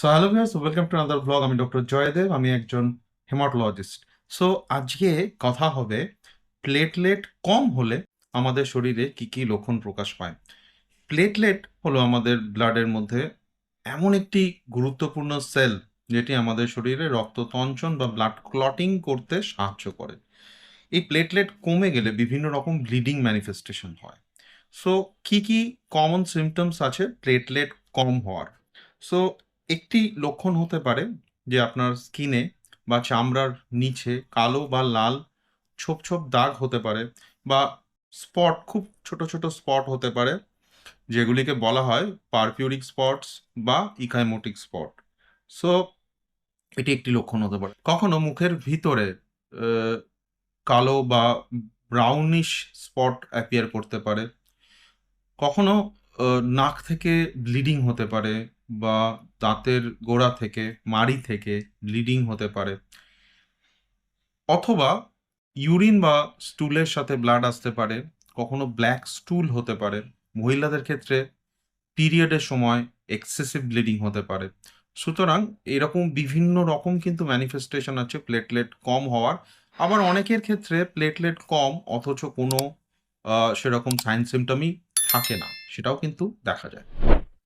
So hello viewers welcome to another blog আমি doctor Joydev আমি একজন হেমাটোলজিস্ট সো আজকে কথা হবে প্লেটলেট কম হলে আমাদের শরীরে কি কি লক্ষণ প্রকাশ পায়? প্লেটলেট হলো আমাদের ব্লাডের মধ্যে এমন একটি গুরুত্বপূর্ণ সেল যেটি আমাদের শরীরে রক্ত তঞ্চন বা ব্লাড ক্লটিং করতে সাহায্য করে। এই প্লেটলেট কমে গেলে বিভিন্ন রকম ব্লিডিং ম্যানিফেস্টেশন হয়। সো কি কি কমন সিমটমস আছে প্লেটলেট কম হওয়ার? সো একটি লক্ষণ হতে পারে যে আপনার স্কিনে বা চামড়ার নিচে কালো বা লাল ছোপ ছোপ দাগ হতে পারে বা স্পট খুব ছোট ছোট স্পট হতে পারে, যেগুলিকে বলা হয় পারপিউরিক স্পটস বা ইকাইমোটিক স্পট সো এটি একটি লক্ষণ হতে পারে। কখনো মুখের ভিতরে কালো বা ব্রাউনিশ স্পট অ্যাপিয়ার করতে পারে। কখনো নাক থেকে ব্লিডিং হতে পারে। বা দাঁতের গোড়া থেকে, মাড়ি থেকে ব্লিডিং হতে পারে। অথবা ইউরিন বা স্টুলের সাথে ব্লাড আসতে পারে, কখনো ব্ল্যাক স্টুল হতে পারে। মহিলাদের ক্ষেত্রে পিরিয়ডের সময় এক্সেসিভ ব্লিডিং হতে পারে। সুতরাং এরকম বিভিন্ন রকম কিন্তু ম্যানিফেস্টেশন আছে প্লেটলেট কম হওয়ার। আবার অনেকের ক্ষেত্রে প্লেটলেট কম, অথচ কোনো সেরকম সাইন সিমটমই থাকে না, সেটাও কিন্তু দেখা যায়।